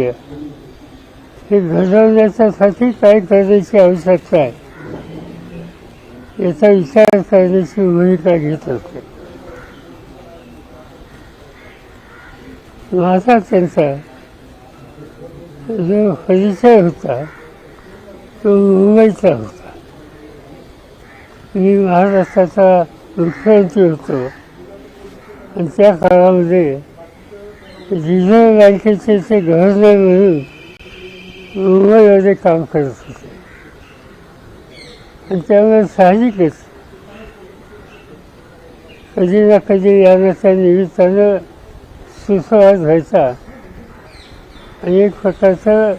हे घडवण्याच्यासाठी काय करण्याची आवश्यकता आहे. याचा विचार करण्याची भूमिका घेत होते माझा त्यांचा जो परिचय होता तो मुंबईचा होता. मी महाराष्ट्राचा मुख्यमंत्री होतो. आणि त्या काळामध्ये रिझर्व्ह बँकेचे ते गव्हर्नर म्हणून मुंबईमध्ये काम करत होते. आणि त्यामुळे साहजिकच कधी ना कधी यानाच्या निमित्तानं सुसंवाद व्हायचा. आणि एक प्रकारचं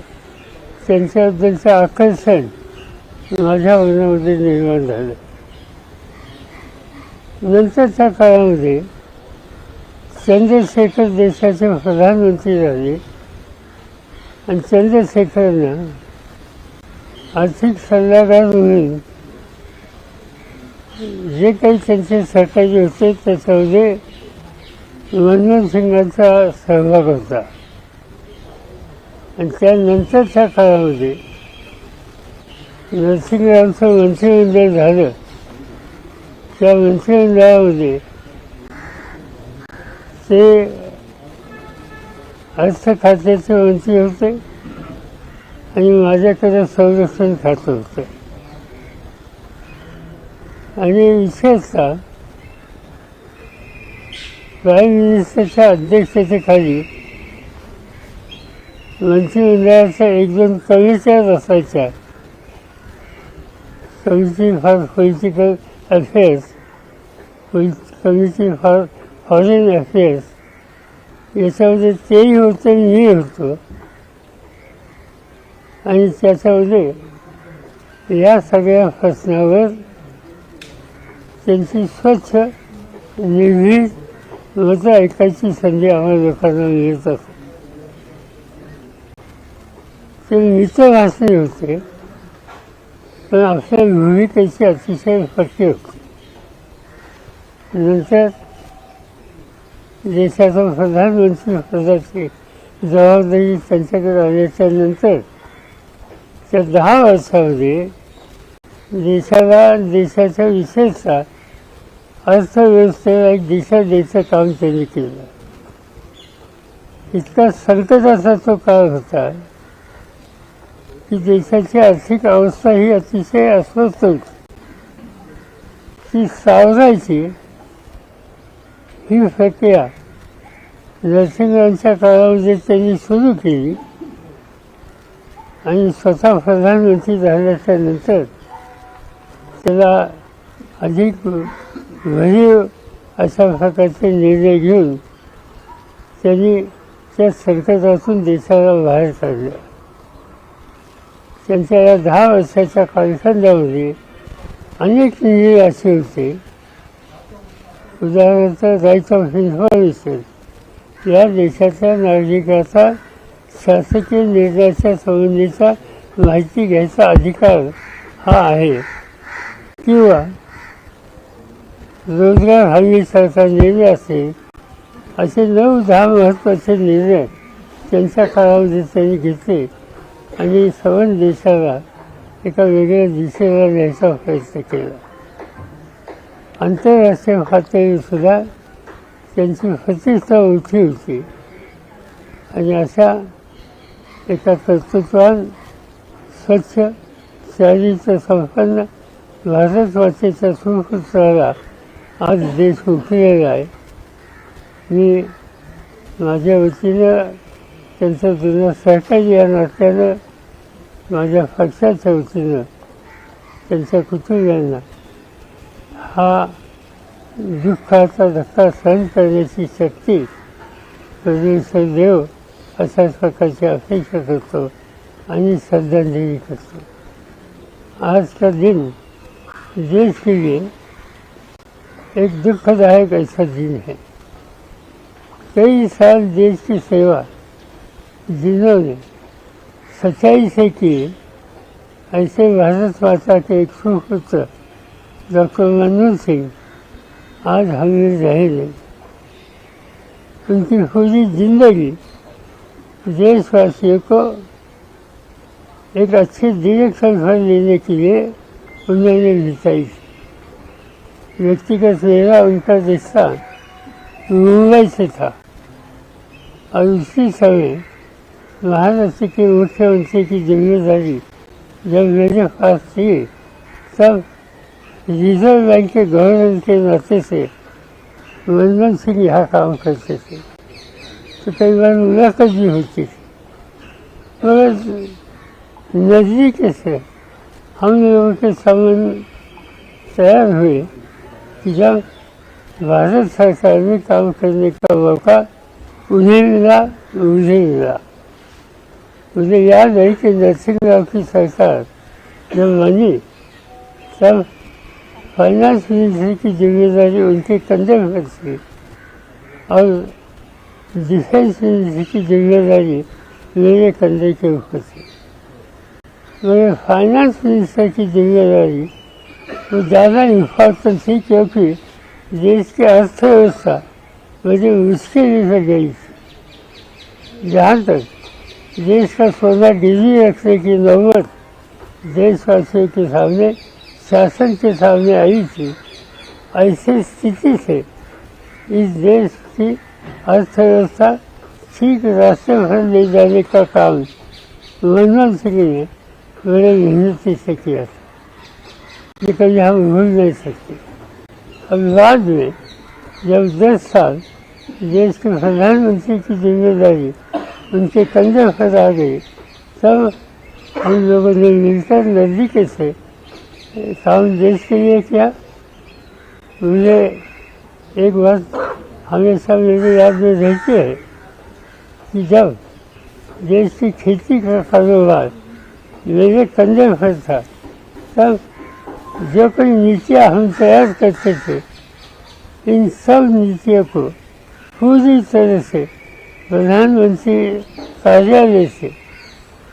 त्यांच्याबद्दलचं आकर्षण माझ्या मनामध्ये निर्माण झालं. नंतरच्या काळामध्ये चंद्रशेखर देशाचे प्रधानमंत्री झाले. आणि चंद्रशेखरनं आर्थिक सल्लागार म्हणून जे काही त्यांचे सहकारी होते त्याच्यामध्ये मनमोहन सिंगांचा सहभाग होता. आणि त्यानंतरच्या काळामध्ये नरसिंहरावचं मंत्रिमंडळ झालं. त्या मंत्रिमंडळामध्ये ते अर्थ खात्याचे मंत्री होते आणि माझ्याकडे संरक्षण खातं होतं. आणि विशेषतः प्राईम मिनिस्टरच्या अध्यक्षतेखाली मंत्रिमंडळाच्या एक दोन कमिट्या असायच्या. Committee for political affairs committee for foreign affairs याच्यामध्ये तेही होतं आणि मी होतो. आणि त्याच्यामध्ये या सगळ्या प्रश्नावर त्यांची स्वच्छ निर्भीड मतं ऐकायची संधी आम्हाला लोकांना मिळत असते ते मित्रभाषी होते. पण आपल्या भूमिकेची अतिशय स्पष्ट होती. नंतर देशाचा प्रधानमंत्री पदाची जबाबदारी त्यांच्याकडे आल्याच्यानंतर त्या दहा वर्षामध्ये देशाला देशाच्या विशेषतः अर्थव्यवस्थेला एक दिशा द्यायचं काम त्यांनी केलं. इतका संकटाचा तो काळ होता की देशाची आर्थिक अवस्था ही अतिशय अस्वस्थ होती. ती सावरायची ही प्रक्रिया नरसिंहांच्या काळामध्ये त्यांनी सुरू केली. आणि स्वतः प्रधानमंत्री झाल्याच्यानंतर त्याला अधिक भरीव अशा प्रकारचे निर्णय घेऊन त्यांनी त्या संकटातून देशाला बाहेर काढलं. त्यांच्या या दहा वर्षाच्या कालखंडामध्ये अनेक निर्णय असे होते. उदाहरणार्थ राईट ऑफ इन्फॉर्मेशन या देशाच्या नागरिकाचा शासकीय निर्णयाच्या संबंधीचा माहिती घ्यायचा अधिकार हा आहे. किंवा रोजगार हमीसारखा निर्णय असेल असे नऊ दहा महत्त्वाचे निर्णय त्यांच्या काळामध्ये त्यांनी घेतले आणि सवन देशाला एका वेगळ्या दिशेला न्यायचा प्रयत्न केला. आंतरराष्ट्रीय पातळीसुद्धा त्यांची प्रतिष्ठा मोठी होती. आणि अशा एका कर्तृत्वान स्वच्छ शहरीचं संपन्न भारतवासीच्या मातेच्या सुपुत्राला आज देश उठलेला आहे. मी माझ्या वतीनं त्यांचं जुनं सहकारी या नात्यानं माझ्या पक्षाच्या वतीनं त्यांच्या कुटुंबियांना हा दुःखाचा धक्का सहन करण्याची शक्ती प्रदेशचा देव अशाच प्रकारची अपेक्षा करतो आणि श्रद्धांजली करतो. आज का दिन देश के लिए एक दुखदायक ऐसा दिन है कई साल देश की सेवा जिन्होंने सच्चाई से की ऐसे भारत माता के एक सुपुत्र डॉक्टर मनोज सिंह आज हमें रहे उनकी पूरी जिंदगी. देशवासियों को एक अच्छे डायरेक्शन फल लेने के लिए उन्होंने बिताई थी व्यक्तिगत मेरा उनका रिश्ता मुंबई से था और उसी समय महाराष्ट्र के मुख्यमंत्री की जिम्मेदारी जब मेरे पास थी तब रिजर्व बैंक के गवर्नर के नाते से मनमोहन सिंह यहाँ काम करते थे तो कई बार मुलाकात भी होती. थी मगर नज़दीक से हम लोगों के संबंध तैयार हुए कि जब भारत म्हणजे सरकार में काम करने का मौका उन्हें मिला मुझे मिला मुझे याद है कि नरसिंहराव की सरकार जब बनी तब फाइनेंस मिनिस्ट्री की जिम्मेदारी उनके कंधे पर थी और डिफेंस मिनिस्ट्री की जिम्मेदारी मेरे कंधे के ऊपर थी मगर फाइनेंस मिनिस्टर की जिम्मेदारी वो ज़्यादा इम्पोर्टेंट थी क्योंकि देश की अर्थव्यवस्था मुझे उसके से गई थी जहाँ तक देश का सोना डिजी रखने की नौबत देशवासियों के सामने शासन के सामने आई थी ऐसी स्थिति से इस देश की अर्थव्यवस्था ठीक रास्ते पर ले जाने का काम? मनमोहन सिंह ने बड़े मेहनती से किया था ये कभी हम भूल नहीं सकते अब बाद में जब दस साल देश के प्रधानमंत्री की जिम्मेदारी उनके कंधे पर आ गई तब हम लोगों ने मिलकर नजदीक से काम देश के लिए किया मुझे एक बात हमेशा मेरे याद में रहती है कि जब देश की खेती का कारोबार मेरे कंधे पर था तब जो कोई नीतियाँ हम तैयार करते थे इन सब नीतियों को पूरी तरह से प्रधानमंत्री कार्यालय से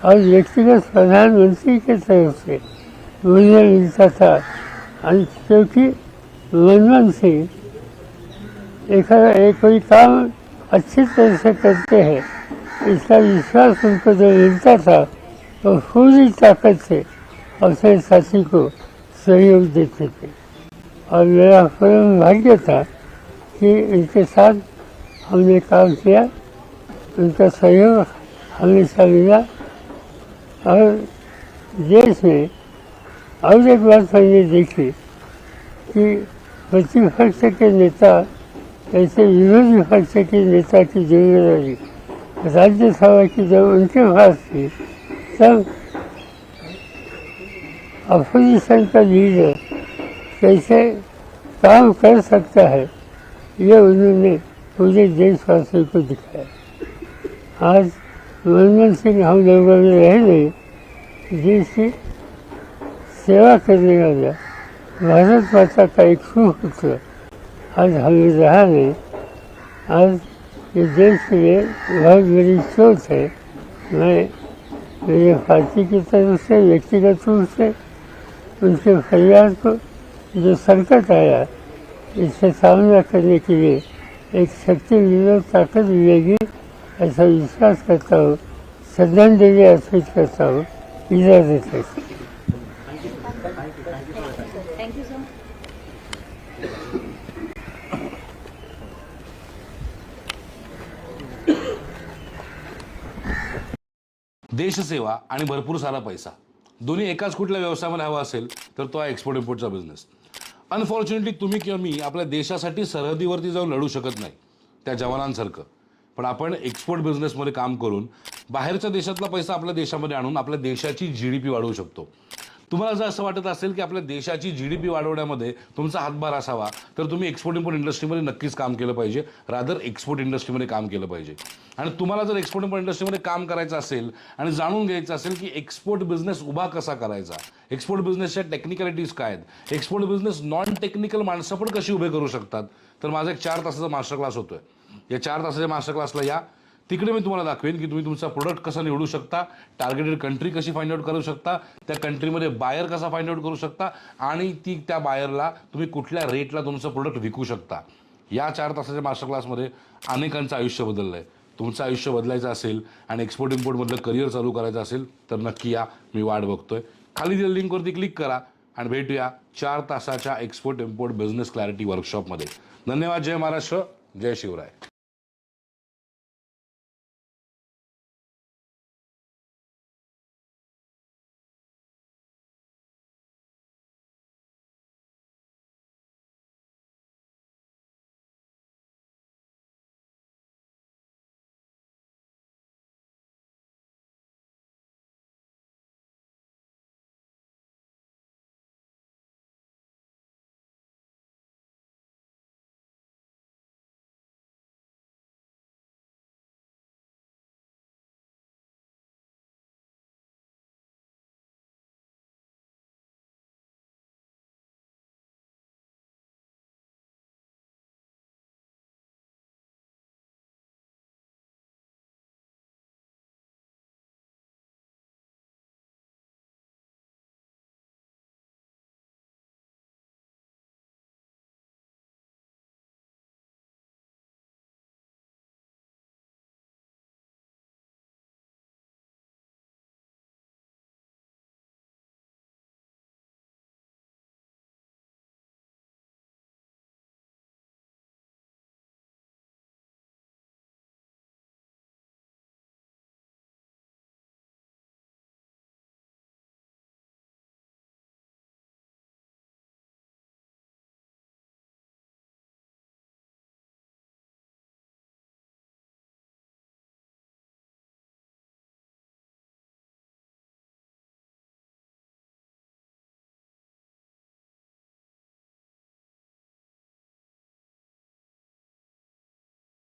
और व्यक्तिगत प्रधानमंत्री के तरफ से मुझे मिलता था और क्योंकि मनमोहन एक, कोई काम अच्छी तरह से करते हैं इसका विश्वास उनको जो मिलता था तो पूरी ताकत से अपने साथी को सहयोग देते थे। और मेरा परम भाग्य था कि इनके साथ हमने काम किया उनका सहयोग हमेशा मिला। और देश में और एक बात मैंने देखी कि प्रतिपक्ष के नेता ऐसे विरोधी पक्ष के नेता की जिम्मेदारी राज्यसभा की जब उनके पास थी तब अपोजिशन का लीडर कैसे काम कर सकता है ये उन्होंने पूरे देशवासियों को दिखाया. आज मनमोहन सिंह हम लोगों में रहे नहीं जिसकी सेवा करने वाला भारत माता का एक होतं. आज हमें राहणे आज ये देश के लिए बहुत बड़ी सोच है मैं मेरे पार्टी की तरफ से व्यक्तिगत रूप से उनके परिवार को जो संकट आया इससे सामना करने के लिए एक शक्ति मिले ताकत मिलेगी ऐसा विश्वास करता हो. हूँ. श्रद्धांजलि अर्पित करता हूँ. इजाजत है थँक्यू सर देशसेवा आणि भरपूर सारा पैसा. दोन्ही एकाच कुठल्या व्यवसायामध्ये हवा असेल तर तो आहे एक्सपोर्ट इम्पोर्टचा बिझनेस अनफॉर्च्युनेटली तुम्ही किंवा मी आपल्या देशासाठी सरहदीवरती जाऊन लढू शकत नाही त्या जवानांसारखं. पण आपण एक्सपोर्ट बिझनेसमध्ये काम करून बाहेरच्या देशातला पैसा आपल्या देशामध्ये आणून आपल्या देशाची जी डी पी वाढवू शकतो. तुम्हाला जर असं वाटत असेल की आपल्या देशाची जी डी पी वाढवण्यामध्ये तुमचा हातभार असावा तर तुम्ही एक्सपोर्ट इम्पोर्ट इंडस्ट्रीमध्ये नक्कीच काम केलं पाहिजे. रादर एक्सपोर्ट इंडस्ट्रीमध्ये काम केलं पाहिजे. आणि तुम्हाला जर एक्सपोर्ट इम्पोर्ट इंडस्ट्रीमध्ये काम करायचं असेल आणि जाणून घ्यायचं असेल की एक्सपोर्ट बिझनेस उभा कसा करायचा एक्सपोर्ट बिझनेसच्या टेक्निकॅलिटीज काय आहेत एक्सपोर्ट बिझनेस नॉन टेक्निकल माणसं पण कशी उभे करू शकतात? तर माझा एक चार तासाचा मास्टर क्लास होतोय. या चार तासाच्या मास्टर क्लासला या. तिकडे मी तुम्हाला दाखवेन की तुम्ही तुमचा प्रोडक्ट कसा निवडू शकता टार्गेटेड कंट्री कशी फाइंड आउट करू शकता त्या कंट्रीमध्ये बायर कसा फाइंड आउट करू शकता आणि ती त्या बायरला तुम्ही कुठल्या रेटला तुमचं प्रोडक्ट विकू शकता. या चार तासाच्या मास्टर क्लासमध्ये अनेकांचं आयुष्य बदललं आहे तुमचं आयुष्य बदलायचं असेल आणि एक्सपोर्ट इम्पोर्टमधलं करिअर चालू करायचं असेल तर नक्की या. मी वाट बघतोय. खाली दिलेल्या लिंकवरती क्लिक करा आणि भेटूया चार तासाच्या एक्सपोर्ट इम्पोर्ट बिझनेस क्लॅरिटी वर्कशॉपमध्ये धन्यवाद. जय महाराष्ट्र. जय शिवराय.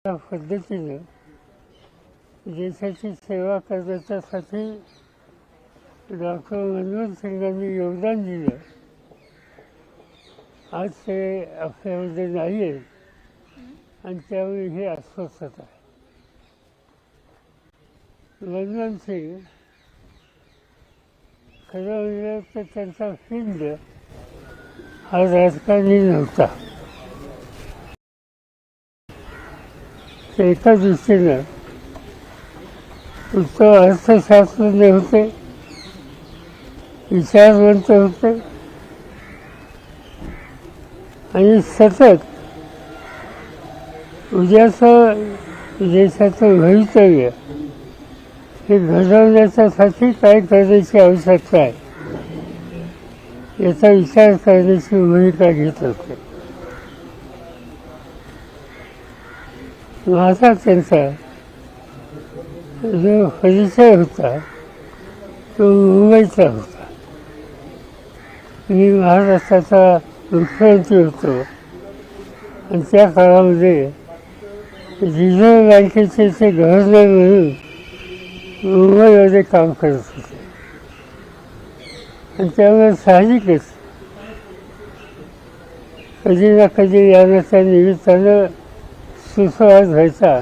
त्या पद्धतीनं देशाची सेवा करण्याच्यासाठी डॉक्टर मनमोहन सिंगांनी योगदान दिलं. आज ते आपल्यामध्ये नाही आहेत आणि त्यावेळी हे अस्वस्थता आहे. मनमोहन सिंग खरं म्हणजे तर त्यांचा फिंड हा राजकारणी नव्हता. एका दृष्टीनं उत्तम अर्थशास्त्रज्ञ होते विचारवंत होते आणि सतत उद्याचं देशाचं भवितव्य हे घडवण्याच्यासाठी काय करण्याची आवश्यकता आहे. याचा विचार करण्याची भूमिका घेत होते माझा त्यांचा जो परिचय होता तो मुंबईचा होता. मी महाराष्ट्राचा मुख्यमंत्री होतो. आणि त्या काळामध्ये रिझर्व्ह बँकेचे ते गव्हर्नर म्हणून मुंबईमध्ये काम करत होते. आणि त्यामुळे साहजिकच कधी ना कधी येण्याच्या निमित्तानं सुसंवाद व्हायचा.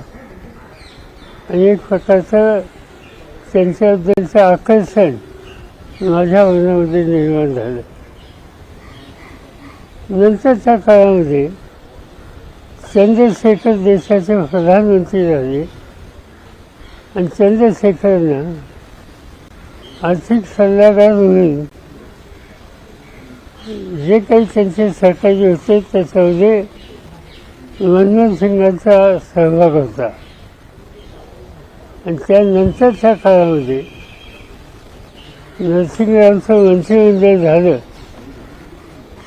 आणि एक प्रकारचं त्यांच्याबद्दलचं आकर्षण माझ्या मनामध्ये निर्माण झालं. नंतरच्या काळामध्ये चंद्रशेखर देशाचे प्रधानमंत्री झाले. आणि चंद्रशेखरनं आर्थिक सल्लागार म्हणून जे काही त्यांचे सहकारी होते त्याच्यामध्ये मनमोहन सिंगांचा सहभाग होता. आणि त्यानंतरच्या काळामध्ये नरसिंगरावचं मंत्रिमंडळ झालं.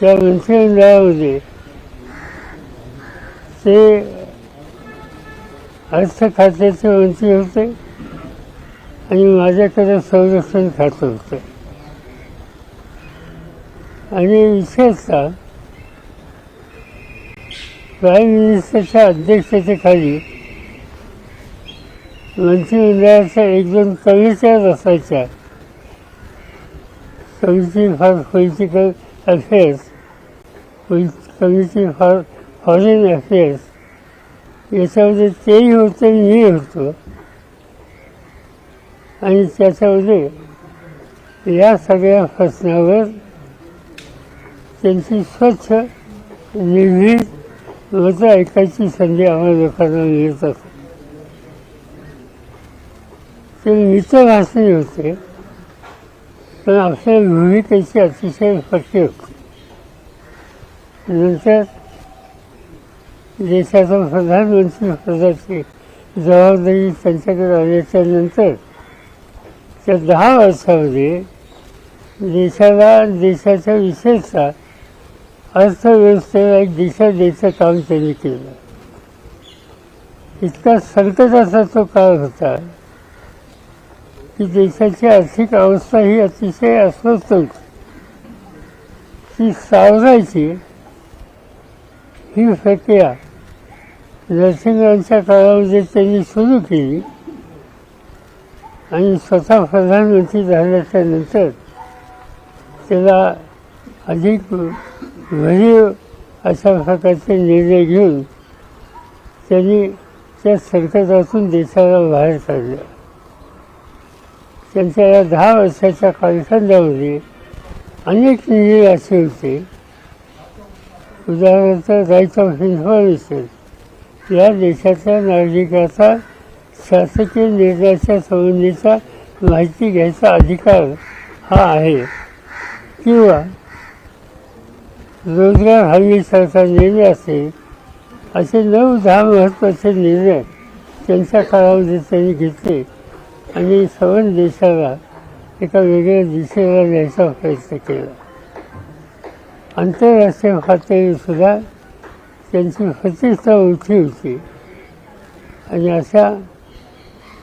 त्या मंत्रिमंडळामध्ये ते अर्थ खात्याचे मंत्री होते आणि माझ्याकडे संरक्षण खातं होतं. आणि विशेषतः प्राईम मिनिस्टरच्या अध्यक्षतेखाली मंत्रिमंडळाच्या एक दोन कमिट्या असायच्या. Committee for political affairs committee for foreign affairs याच्यामध्ये तेही होतं मी होतो. आणि त्याच्यामध्ये या सगळ्या प्रश्नावर त्यांची स्वच्छ निर्मित मतं ऐकायची संधी आम्हाला लोकांना मिळत असते ते मित्रभाषणी होते. पण आपल्या भूमिकेची अतिशय पक्की होती. नंतर देशाचा प्रधानमंत्री पदाची जबाबदारी त्यांच्याकडे आल्याच्यानंतर त्या दहा वर्षामध्ये देशाला देशाच्या विशेषतः अर्थव्यवस्थेला एक दिशा द्यायचं काम त्यांनी केलं. इतका संकटाचा तो काळ होता की देशाची आर्थिक अवस्था ही अतिशय अस्वस्थ होती. ती सावरायची ही प्रक्रिया नरसिंहांच्या काळामध्ये त्यांनी सुरू केली आणि स्वतः प्रधानमंत्री झाल्याच्यानंतर त्याला अधिक म्हणजे अशा प्रकारचे निर्णय घेऊन त्यांनी त्या संकटातून देशाला बाहेर काढलं. त्यांच्या या दहा वर्षाच्या कालखंडामध्ये अनेक निर्णय असे होते. उदाहरणार्थ राईट ऑफ इन्फॉर्मेशन या देशाच्या नागरिकाचा शासकीय निर्णयाच्या संबंधीचा माहिती घ्यायचा अधिकार हा आहे. किंवा रोजगार हमीसारखा निर्णय असेल असे नऊ दहा महत्त्वाचे निर्णय त्यांच्या काळामध्ये त्यांनी घेतले आणि सवन देशाला एका वेगळ्या दिशेला न्यायचा प्रयत्न केला. आंतरराष्ट्रीय पातळीवर त्यांची प्रतिष्ठा उठी होती. आणि अशा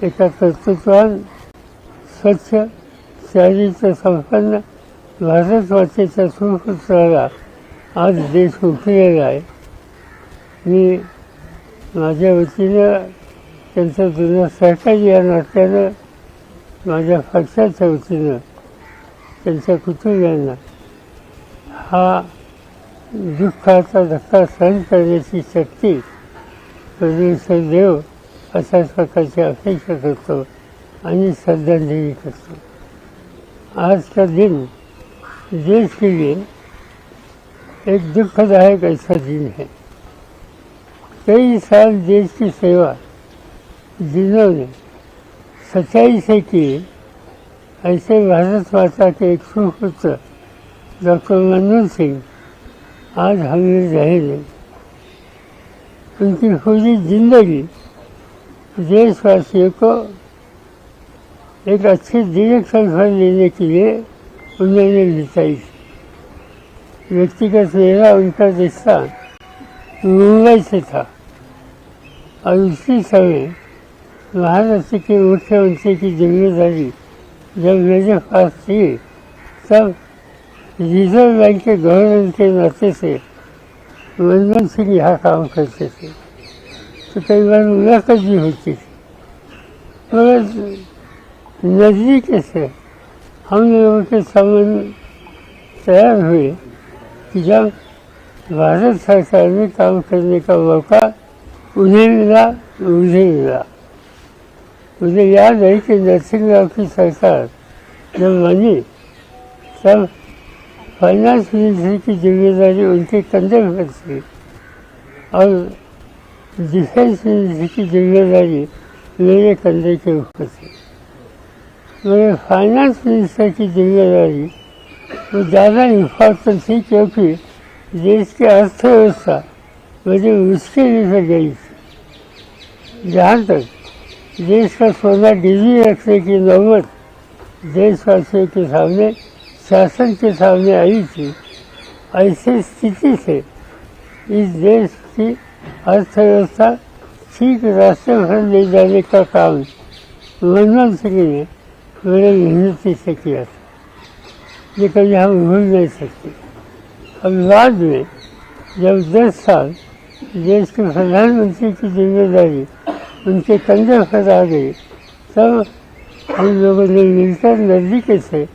एका कर्तृत्वान स्वच्छ चारित्र संपन्न भारतवाचेच्या सुपुत्राला आज देश उठलेला आहे. मी माझ्या वतीनं त्यांचं जुनं सहकारी या नाट्यानं माझ्या पक्षाच्या वतीनं त्यांच्या कुटुंबियांना हा दुःखाचा धक्का सहन करण्याची शक्ती परमेश्वर देव अशाच प्रकारची अपेक्षा करतो आणि श्रद्धांजली करतो. आज का दिन देश के लिए एक दुखदायक ऐसा दिन है? कई साल देश की सेवा जिन्होंने सच्चाई से की ऐसे भारत माता के एक सुपुत्र डॉक्टर मनमोहन सिंह आज हमें रहे उनकी पूरी जिंदगी देशवासियों को एक अच्छी डायरेक्शन पर लेने के लिए उन्होंने बिताई थी व्यक्तिगत मेरा उनका जैसा मुंबई से था और उसी समय महाराष्ट्र के मुख्यमंत्री की जिम्मेदारी जब मेरे पास थी तब रिजर्व बैंक के गवर्नर के नाते से मनमोहन सिंह यहाँ काम करते थे तो कई बार मुलाकात भी होती? थी मगर नज़दीक से हम लोगों के संबंध तैयार हुए कि जब भारत सरकार में काम करने का मौका उन्हें मिला मुझे मिला मुझे याद है कि नरसिंह राव की सरकार जब बनी तब फाइनेंस मिनिस्ट्री की जिम्मेदारी उनके कंधे पर थी और डिफेंस मिनिस्ट्री की जिम्मेदारी मेरे कंधे के ऊपर थी मेरे फाइनेंस मिनिस्टर की जिम्मेदारी वो ज़्यादा इम्पोर्टेंट थी क्योंकि देश की अर्थव्यवस्था मुझे मुश्किल से गई थी। जहाँ तक देश का सोना गिरवी रखने की नौबत देशवासियों के सामने शासन के सामने आई थी ऐसी स्थिति से इस देश की अर्थव्यवस्था ठीक रास्ते पर ले जाने का काम मनमोहन सिंह ने बड़े मेहनती से किया था। ये कभी हम भूल नहीं सकते अब बाद में जब दस साल देश के प्रधानमंत्री की जिम्मेदारी उनके कंधे पर आ गई तब हम लोगों ने मिलकर नज़दीक से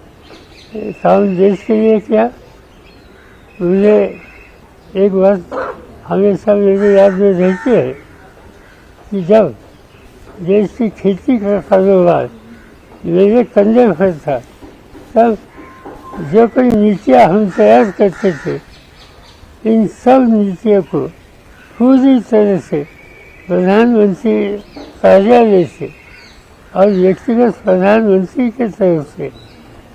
काम देश के लिए किया मुझे एक बात हमेशा मेरे याद में रहती है कि जब देश की खेती का कारोबार मेरे कंधे पर था तब जो कोई नीतियाँ हम तैयार करते थे इन सब नीतियों को पूरी तरह से प्रधानमंत्री कार्यालय से और व्यक्तिगत प्रधानमंत्री के तरफ से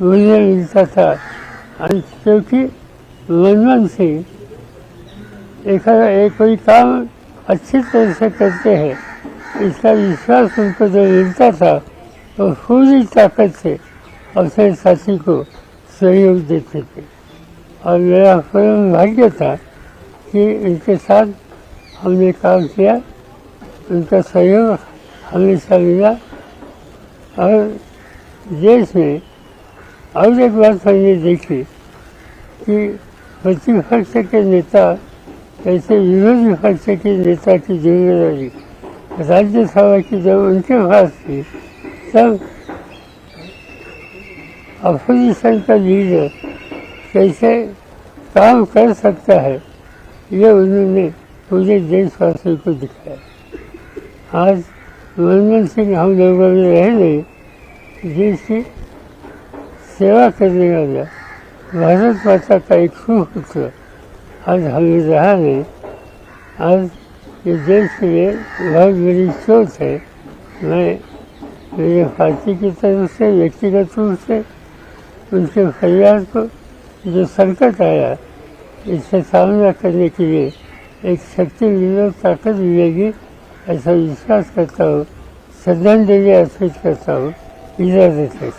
मुझे मिलता था। क्योंकि मनमोहन सिंह एक एक कोई काम अच्छी तरह से करते हैं इसका विश्वास उनको जो मिलता था तो पूरी ताकत से अपने साथी को सहयोग देत होते और मेरा परम भाग्य था कि उनके साथ हमने काम किया उनका सहयोग हमेशा मिला और देश में और एक बात हमने देखी कि प्रतिपक्ष के नेता ऐसे विरोधी पक्ष के नेता की जिम्मेदारी राज्यसभा की जब उनके पास थी तब अपोजिशन का लीडर कैसे काम कर सकता है? ये उन्होंने पूरे देशवासियों को दिखाया। आज मनमोहन सिंह हम लोगों में रह नहीं देश की सेवा करने वाला भारत माता का एक सुपुत्र आज हमें रहा नहीं। आज ये देश के लिए बहुत बड़ी सोच है। मैं मेरे पार्टी की तरफ से व्यक्तिगत रूप से उनके परिवार को जो संकट आया इससे सामना करने के लिए एक शक्ति मिले ताकत मिलेगी ऐसा विश्वास करता हूँ। श्रद्धांजलि अर्पित करता हूँ। इजाजत है।